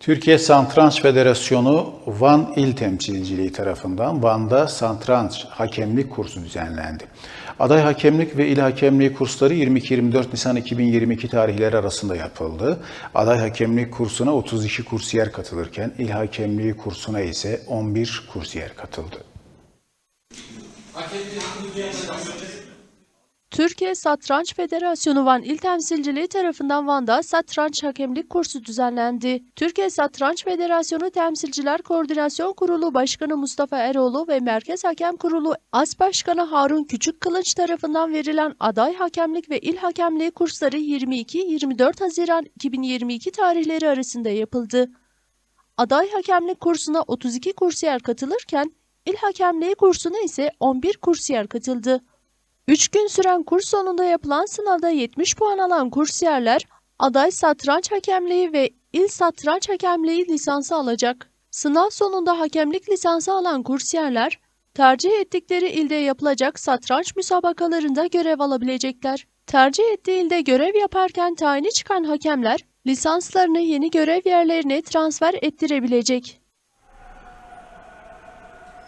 Türkiye Santranç Federasyonu Van İl Temsilciliği tarafından Van'da santranç hakemlik kursu düzenlendi. Aday hakemlik ve il hakemliği kursları 22-24 Nisan 2022 tarihleri arasında yapıldı. Aday hakemlik kursuna 32 kursiyer katılırken il hakemliği kursuna ise 11 kursiyer katıldı. Türkiye Satranç Federasyonu Van İl Temsilciliği tarafından Van'da satranç hakemlik kursu düzenlendi. Türkiye Satranç Federasyonu Temsilciler Koordinasyon Kurulu Başkanı Mustafa Eroğlu ve Merkez Hakem Kurulu As Başkanı Harun Küçükkılıç tarafından verilen aday hakemlik ve il hakemliği kursları 22-24 Haziran 2022 tarihleri arasında yapıldı. Aday hakemlik kursuna 32 kursiyer katılırken il hakemliği kursuna ise 11 kursiyer katıldı. 3 gün süren kurs sonunda yapılan sınavda 70 puan alan kursiyerler aday satranç hakemliği ve il satranç hakemliği lisansı alacak. Sınav sonunda hakemlik lisansı alan kursiyerler tercih ettikleri ilde yapılacak satranç müsabakalarında görev alabilecekler. Tercih ettiği ilde görev yaparken tayini çıkan hakemler lisanslarını yeni görev yerlerine transfer ettirebilecek.